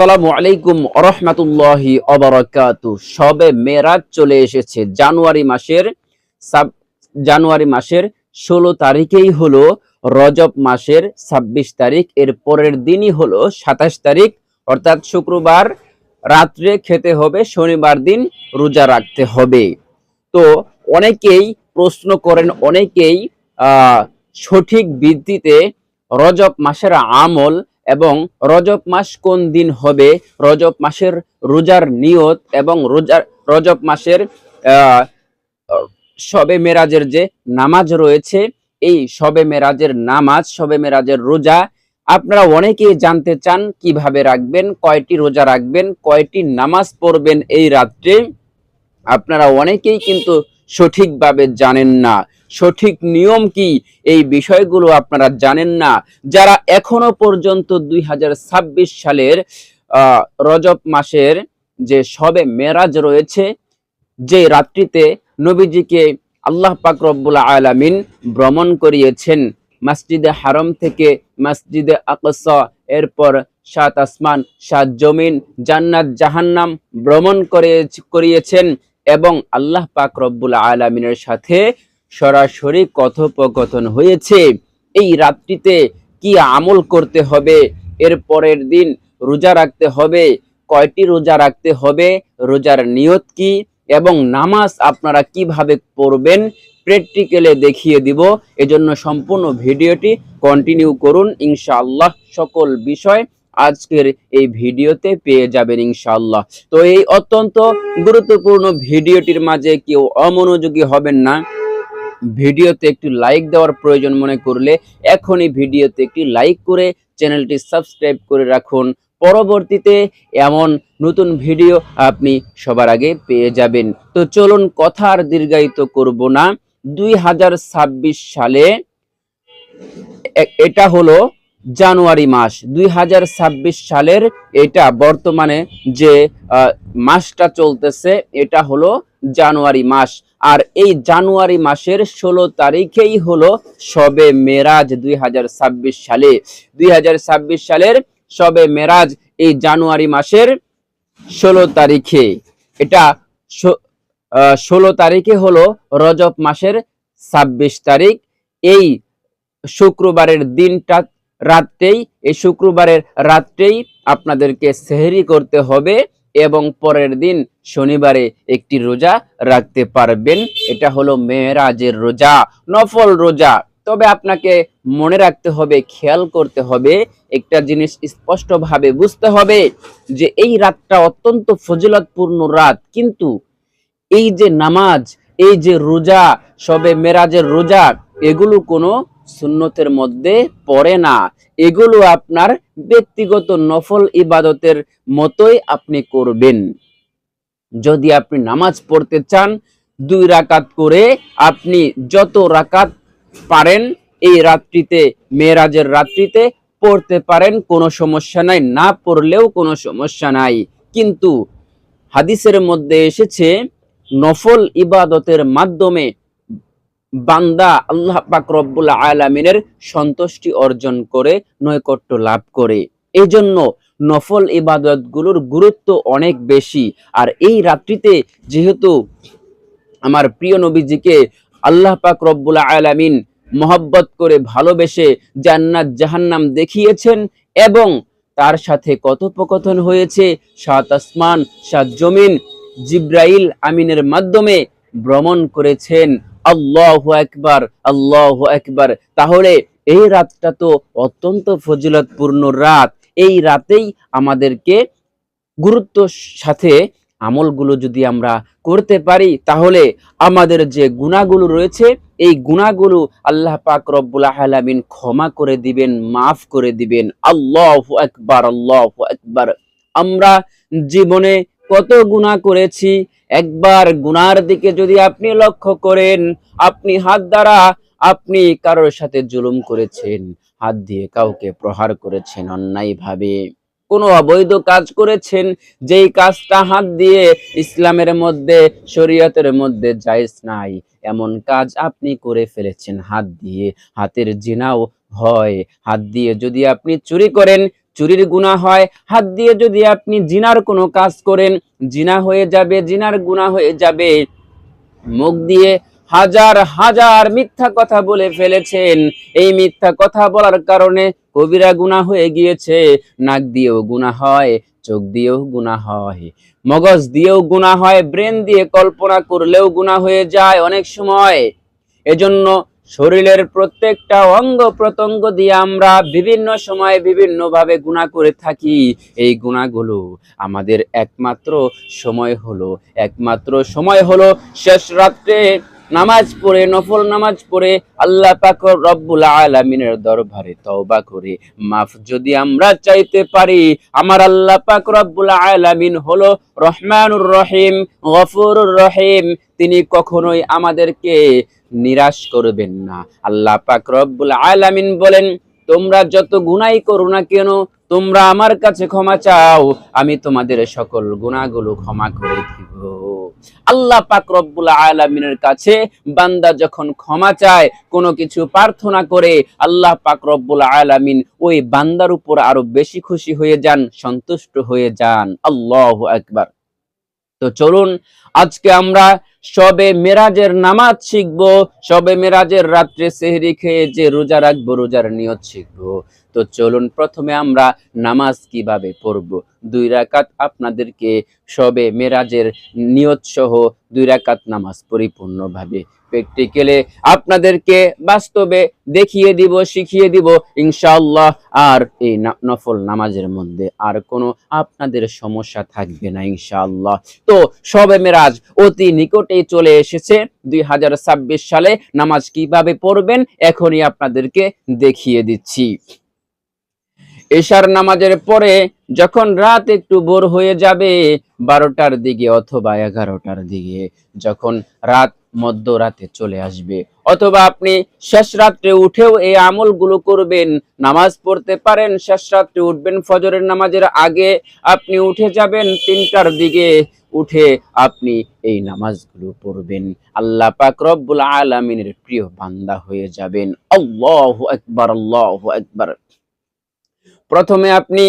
আসসালামু আলাইকুম রহমতুল্লাহি অবরাকাতু সবে মেরাজ চলে এসেছে। জানুয়ারি মাসের জানুয়ারি মাসের ষোলো তারিখেই হলো রজব মাসের ছাব্বিশ তারিখ। এর পরের দিনই হলো সাতাশ তারিখ। অর্থাৎ শুক্রবার রাত্রে খেতে হবে, শনিবার দিন রোজা রাখতে হবে। তো অনেকেই প্রশ্ন করেন, অনেকেই সঠিক ভিত্তিতে রজব মাসের আমল এবং রজব মাস কোন দিন হবে? রজব মাসের রোজার নিয়ত এবং রোজার রজব মাসের শবে মেরাজের যে নামাজ রয়েছে, এই শবে মেরাজের নামাজ শবে মেরাজের রোজা, আপনারা অনেকেই জানতে চান কীভাবে রাখবেন, কয়টি রোজা রাখবেন, কয়টি নামাজ পড়বেন এই রাত্রে? আপনারা অনেকেই কিন্তু সঠিকভাবে জানেন না। সঠিক নিয়ম কি? এই বিষয়গুলো আপনারা জানেন না। যারা এখনও পর্যন্ত দুই হাজার ছাব্বিশ সালের রজব মাসের যে সবে মেরাজ রয়েছে, যে রাত্রিতে নবীজিকে আল্লাহ পাক রব্বুল আলামিন ভ্রমণ করিয়েছেন মসজিদে হারম থেকে মসজিদে আকসা, এরপর সাত আসমান, সাত জমিন, জান্নাত, জাহান্নাম ভ্রমণ করে করিয়েছেন। এবং আল্লাহ পাক রব্বুল আলামিনের সাথে সরাসরি কথোপকথন হয়েছে। এই রাত্রিতে কি আমল করতে হবে? এর পরের দিন রোজা রাখতে হবে। কয়টি রোজা রাখতে হবে? রোজার নিয়ত কি? এবং নামাজ আপনারা কীভাবে পড়বেন? প্র্যাকটিক্যালে দেখিয়ে দিব। এজন্য সম্পূর্ণ ভিডিওটি কন্টিনিউ করুন। ইনশাআল্লাহ সকল বিষয় আজকের এই ভিডিওতে পেয়ে যাবেন ইনশাআল্লাহ। তো এই অত্যন্ত গুরুত্বপূর্ণ ভিডিওটির মাঝে কেউ অমনোযোগী হবেন না। ভিডিওতে একটি লাইক দেওয়ার প্রয়োজন মনে করলে এখনই ভিডিওতে একটি লাইক করে চ্যানেলটি সাবস্ক্রাইব করে রাখুন। পরবর্তীতে এমন নতুন ভিডিও আপনি সবার আগে পেয়ে যাবেন। তো চলুন কথা আর দীর্ঘায়িত করব না। দুই হাজার ছাব্বিশ সালে এটা হলো জানুয়ারি মাস, দুই হাজার ছাব্বিশ সালের এটা বর্তমানে যে মাসটা চলতেছে, এটা হলো জানুয়ারি মাস। আর এই জানুয়ারি মাসের ষোলো তারিখেই হলো সবে মেরাজ দুই হাজার ছাব্বিশ সালে। দুই হাজার ছাব্বিশ সালের সবে মেরাজ এই জানুয়ারি মাসের ষোলো তারিখে। এটা ষোলো তারিখে হলো রজব মাসের ছাব্বিশ তারিখ। এই শুক্রবারের দিনটা রাত্রেই, এই শুক্রবারের রাত্রেই আপনাদেরকে সেহরি করতে হবে এবং পরের দিন শনিবারে একটি রোজা রাখতে পারবেন। এটা হলো মেয়েরাজের রোজা, নফল রোজা। তবে আপনাকে মনে রাখতে হবে, খেয়াল করতে হবে, একটা জিনিস স্পষ্টভাবে বুঝতে হবে যে এই রাতটা অত্যন্ত ফজিলতপূর্ণ রাত। কিন্তু এই যে নামাজ, এই যে রোজা, সবে মেরাজের রোজা এগুলো কোনো সুন্নতের মধ্যে পড়ে না। এগুলো আপনার ব্যক্তিগত নফল ইবাদতের মতোই আপনি করবেন। যদি আপনি নামাজ পড়তে চান, দুই রাকাত করে আপনি যত রাকাত পারেন, এই রাত্রিতে মেরাজের রাত্রিতে পড়তে পারেন, কোনো সমস্যা নাই। না পড়লেও কোনো সমস্যা নাই। কিন্তু হাদিসের মধ্যে এসেছে, নফল ইবাদতের মাধ্যমে বান্দা আল্লাহ পাক রব্বুল আলামিনের সন্তুষ্টি অর্জন করে, নৈকট্য লাভ করে। এই জন্য নফল ইবাদতগুলোর গুরুত্ব অনেক বেশি। আর এই রাত্রিতে যেহেতু আমার প্রিয় নবীজিকে আল্লাহ পাক রব্বুল আলামিন মহব্বত করে ভালোবেসে জান্নাত জাহান্নাম দেখিয়েছেন এবং তার সাথে কথোপকথন হয়েছে সাত আসমান, সাত জমিন, জিব্রাইল আমিনের মাধ্যমে ভ্রমণ করেছেন। আল্লাহ একবার আল্লাহ একবার তাহলে এই রাতটা তো অত্যন্ত ফজিলতপূর্ণ রাত। এই রাতেই আমাদেরকে গুরুত্ব সাথে আমলগুলো যদি আমরা করতে পারি, তাহলে আমাদের যে গুণাগুলো রয়েছে, এই গুণাগুলো আল্লাহ পাক রব্বুল আলামিন ক্ষমা করে দিবেন, মাফ করে দিবেন। আল্লাহ একবার আল্লাহ একবার আমরা জীবনে কত গুণা করেছি? একবার গুনার দিকে যদি আপনি লক্ষ্য করেন, আপনি হাত দ্বারা আপনি কারোর সাথে জুলুম করেছেন, হাত দিয়ে কাউকে প্রহার করেছেন অন্যায় ভাবে কোনো অবৈধ কাজ করেছেন, যেই কাজটা হাত দিয়ে ইসলামের মধ্যে, শরীয়তের মধ্যে জায়েজ নাই, এমন কাজ আপনি করে ফেলেছেন হাত দিয়ে। হাতের জিনাও হয়। হাত দিয়ে যদি আপনি চুরি করেন চুরির গুনাহ হয়, হাত দিয়ে যদি আপনি জিনার কোনো কাজ করেন, জিনা হয়ে যাবে, জিনার গুনাহ হয়ে যাবে। মুখ দিয়ে হাজার হাজার মিথ্যা কথা বলে ফেলেছেন। এই মিথ্যা কথা বলার কারণে কবিরা গুনাহ হয়ে গিয়েছে। নাক দিয়েও গুনাহ হয়, চোখ দিয়েও গুনাহ হয়, মগজ দিয়েও গুনাহ হয়, ব্রেন দিয়ে কল্পনা করলেও গুনাহ হয়ে যায় অনেক সময়। এজন্য শরীরের প্রত্যেকটা অঙ্গ প্রত্যঙ্গ দিয়ে আমরা বিভিন্ন সময়ে বিভিন্নভাবে গুণা করে থাকি। এই গুণাগুলো আমাদের একমাত্র সময় হলো, একমাত্র সময় হলো শেষ রাত্রে। নামাজ পড়ে, নফল নামাজ পড়ে, আল্লাহ পাক রব্বুল আলামিনের দরবারে তওবা করে। মাফ যদি আমরা চাইতে পারি, আমার আল্লাহ পাক রব্বুল আলামিন হলো রহমানুর রহিম, গফুরুর রহিম। তিনি কখনোই আমাদেরকে নিরাশ করবেন না। আল্লাহ পাক রব্বুল আলামিন বলেন, তোমরা যত গুনাই করো না কেন, তোমরা আমার কাছে ক্ষমা চাও, আমি তোমাদের সকল গুনাহগুলো ক্ষমা করে দিব। আল্লাহ পাক রব্বুল আলামিনের কাছে বান্দা যখন ক্ষমা চায়, কোনো কিছু প্রার্থনা করে, আল্লাহ পাক রব্বুল আলামিন ওই বান্দার উপর আরও বেশি খুশি হয়ে যান, সন্তুষ্ট হয়ে যান। আল্লাহ একবার তো চলুন, আজকে আমরা সবে মেরাজের নামাজ শিখব, সবে মেরাজের রাত্রে সেহরি খেয়ে যে রোজা রাখব, রোজার নিয়ত শিখব। তো চলুন প্রথমে আমরা নামাজ কীভাবে পড়ব? দুই রাকাত আপনাদেরকে সবে মেরাজের নিয়ত সহ দুই রাকাত নামাজ পরিপূর্ণভাবে প্র্যাকটিক্যালে আপনাদেরকে বাস্তবে দেখিয়ে দিব, শিখিয়ে দিব, ইনশাআল্লাহ আর এই নফল নামাজের মধ্যে আর কোনো আপনাদের সমস্যা থাকবে না, ইনশাআল্লাহ। তো সবে মেরাজ অতি নিকটেই চলে এসেছে, দুই হাজার ছাব্বিশ সালে নামাজ কীভাবে পড়বেন এখনই আপনাদেরকে দেখিয়ে দিচ্ছি। এশার নামাজের পরে যখন রাত একটু ভোর হয়ে যাবে বারোটার দিকে অথবা এগারোটার দিকে, যখন রাত মধ্যরাতে চলে আসবে। অথবা আপনি শেষ রাত্রে উঠেও এই আমলগুলো করবেন, নামাজ পড়তে পারেন, শেষ রাত্রে উঠবেন, ফজরের নামাজের আগে আপনি উঠে যাবেন, তিনটার দিকে উঠে আপনি এই নামাজগুলো পড়বেন। আল্লাহ পাক রব্বুল আলামিনের প্রিয় বান্দা হয়ে যাবেন। আল্লাহু আকবার আল্লাহু আকবার। প্রথমে আপনি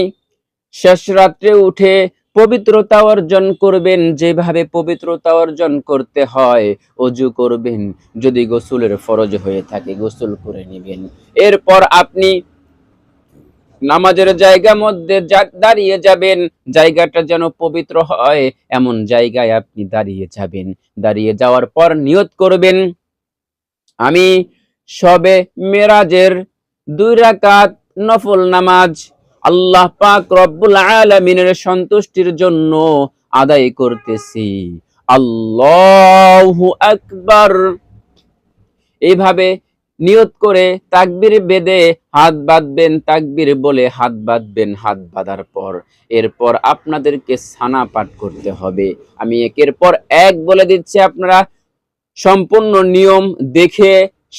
শেষ রাত্রে উঠে পবিত্রতা অর্জন করবেন, যেভাবে পবিত্রতা অর্জন করতে হয়, অজু করবেন, যদি গোসলের ফরজ হয়ে থাকে গোসল করে নেবেন। এরপর আপনি নামাজের জায়গা মধ্যে দাঁড়িয়ে যাবেন, জায়গাটা যেন পবিত্র হয়, এমন জায়গায় আপনি দাঁড়িয়ে যাবেন। দাঁড়িয়ে যাওয়ার পর নিয়ত করবেন, আমি সবে মেরাজের দুই রাকাত নফল নামাজ আল্লাহ পাক রব্বুল আলামিনের সন্তুষ্টির জন্য আদায় করতেছি। আল্লাহু আকবার। এইভাবে নিয়ত করে তাকবীর বেদে হাত বাঁধবেন, তাকবির বলে হাত বাঁধবেন, হাত বাঁধার পর এরপর আপনাদেরকে সানা পাঠ করতে হবে। আমি একের পর এক বলে দিচ্ছি, আপনারা সম্পূর্ণ নিয়ম দেখে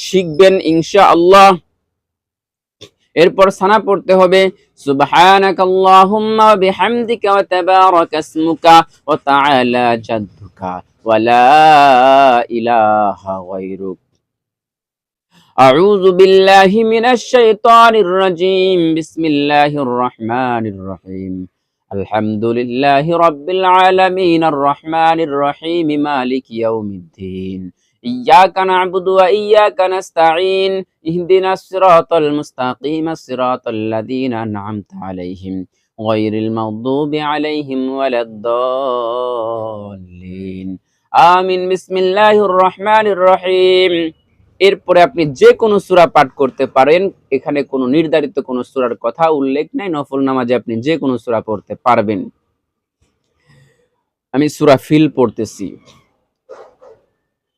শিখবেন ইনশা আল্লাহ এরপর সানা পড়তে হবে সুবহানাকাল্লাহুম্মা ওয়া বিহামদিকা ওয়া তাবারাকা ইসমুকা ওয়া তাআলা জাদ্দুকা ওয়া লা ইলাহা গায়রুক أعوذ بالله من الشيطان الرجيم بسم الله الرحمن الرحيم الحمد لله رب العالمين الرحمن الرحيم مالك يوم الدين إياك نعبد وإياك نستعين اهدنا الصراط المستقيم صراط الذين أنعمت عليهم غير المغضوب عليهم ولا الضالين آمين بسم الله الرحمن الرحيم এরপরে আপনি যে কোনো সূরা পাঠ করতে পারেন এখানে কোনো নির্ধারিত কোনো সূরার কথা উল্লেখ নাই নফল নামাজে আপনি যে কোনো সূরা পড়তে পারবেন আমি সূরা ফিল পড়তেছি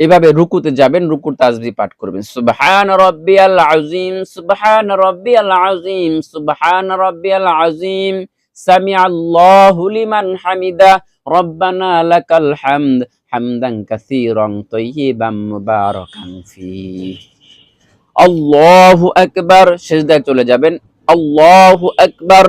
এভাবে রুকুতে যাবেন, রুকুর তাজবি পাঠ করবেন। সুবহান রাব্বিয়াল আযীম, সুবহান রাব্বিয়াল আযীম, সুবহান রাব্বিয়াল আযীম। সামিআ আল্লাহু লিমান হামিদা, রব্বানা লাকাল হামদ, হামদান কাসীরান তাইয়িবান মুবারাকান ফীহ। আল্লাহু আকবার, সিজদায় চলে যাবেন। আল্লাহু আকবার।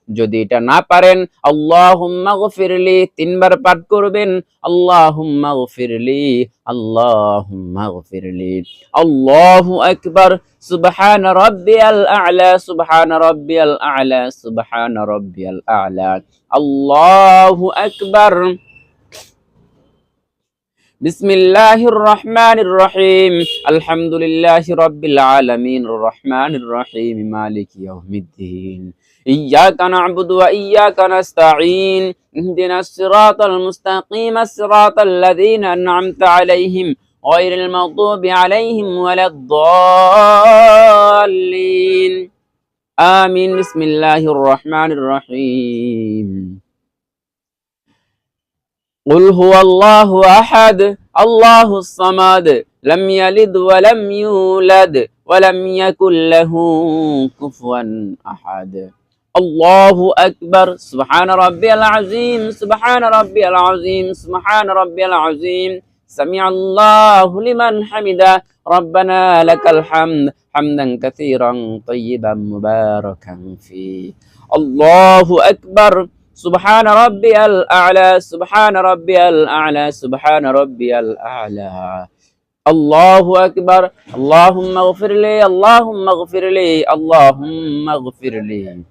যদি এটা না পারেন আল্লাহুম্মা গফিরলি তিনবার পাঠ করবেন আল্লাহুম্মা গফিরলি আল্লাহুম্মা গফিরলি আল্লাহু আকবার সুবহান রাব্বিয়াল আ'লা সুবহান রাব্বিয়াল আ'লা সুবহান রাব্বিয়াল আ'লা আল্লাহু আকবার بسم الله الرحمن الرحيم الحمد لله رب العالمين الرحمن الرحيم مالك يوم الدين إياك نعبد وإياك نستعين اهدنا الصراط المستقيم الصراط الذين أنعمت عليهم غير المغضوب عليهم ولا الضالين. آمين. بسم الله الرحمن الرحيم. قل هو الله أحد الله الصمد لم يلد ولم يولد ولم يكن له كفوا أحد. الله أكبر. سبحان ربي العظيم. سبحان ربي العظيم. سبحان ربي العظيم. سمع الله لمن حمده. ربنا لك الحمد. حمدا كثيرا طيبا مباركا فيه. الله أكبر. سبحان ربي الأعلى. سبحان ربي الأعلى. سبحان ربي الأعلى. الله أكبر. اللهم اغفر لي. اللهم اغفر لي. اللهم اغفر لي.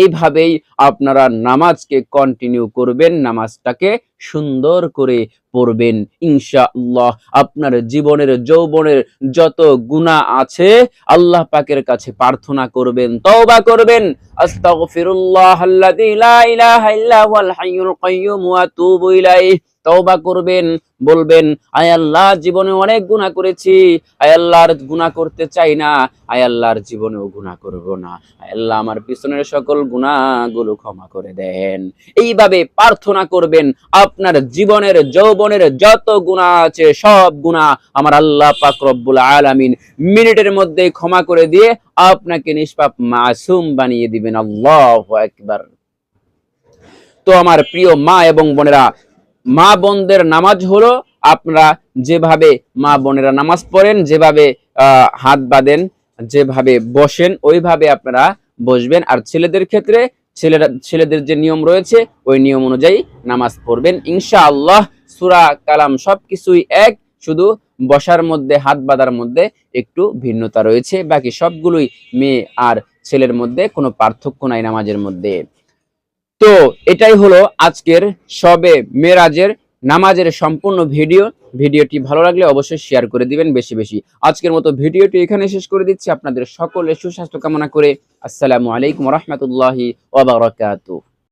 এইভাবেই আপনারা নামাজকে কন্টিনিউ করবেন, নামাজটাকে সুন্দর করে পড়বেন। ইনশাআল্লাহ আপনার জীবনের, যৌবনের যত গুণা আছে, আল্লাহ পাকের কাছে প্রার্থনা করবেন, তওবা করবেন। আস্তাগফিরুল্লাহ আল্লাযী লা ইলাহা ইল্লা হুয়াল হাইয়ুল কাইয়্যুম ওয়া আতুবু ইলাইহি। তওবা করবেন, বলবেন, আয় আল্লাহ, জীবনে অনেক গুনাহ করেছি। আয় আল্লাহর গুনাহ করতে চাই না। আয় আল্লাহর জীবনেও গুনাহ করব না। আয় আল্লাহ, আমার পিছনের সকল গুনাহগুলো ক্ষমা করে দেন। এইভাবে প্রার্থনা করবেন, আপনার জীবনের, যৌবনের যত গুনাহ আছে, সব গুনাহ আমার আল্লাহ পাক রব্বুল আলামিন মিনিটের মধ্যে ক্ষমা করে দিয়ে আপনাকে নিষ্পাপ মাসুম বানিয়ে দিবেন। আল্লাহু আকবার। তো আমার প্রিয় মা এবং বোনেরা মা বোনদের নামাজ হলো আপনারা যেভাবে মা বোনেরা নামাজ পড়েন, যেভাবে হাত বাঁধেন, যেভাবে বসেন, ওইভাবে আপনারা বসবেন। আর ছেলেদের ক্ষেত্রে ছেলেরা, ছেলেদের যে নিয়ম রয়েছে, ওই নিয়ম অনুযায়ী নামাজ পড়বেন। ইনশাআল্লাহ সূরা, কালাম সবকিছুই এক, শুধু বসার মধ্যে, হাত বাঁধার মধ্যে একটু ভিন্নতা রয়েছে। বাকি সবগুলোই মেয়ে আর ছেলের মধ্যে কোনো পার্থক্য নাই নামাজের মধ্যে। তো এটাই হলো আজকের সবে মেরাজের নামাজের সম্পূর্ণ ভিডিও। ভিডিওটি ভালো লাগলে অবশ্যই শেয়ার করে দিবেন বেশি বেশি। আজকের মতো ভিডিওটি এখানে শেষ করে দিচ্ছি। আপনাদের সকলের সুস্বাস্থ্য কামনা করে আসসালামু আলাইকুম রহমতুল্লাহি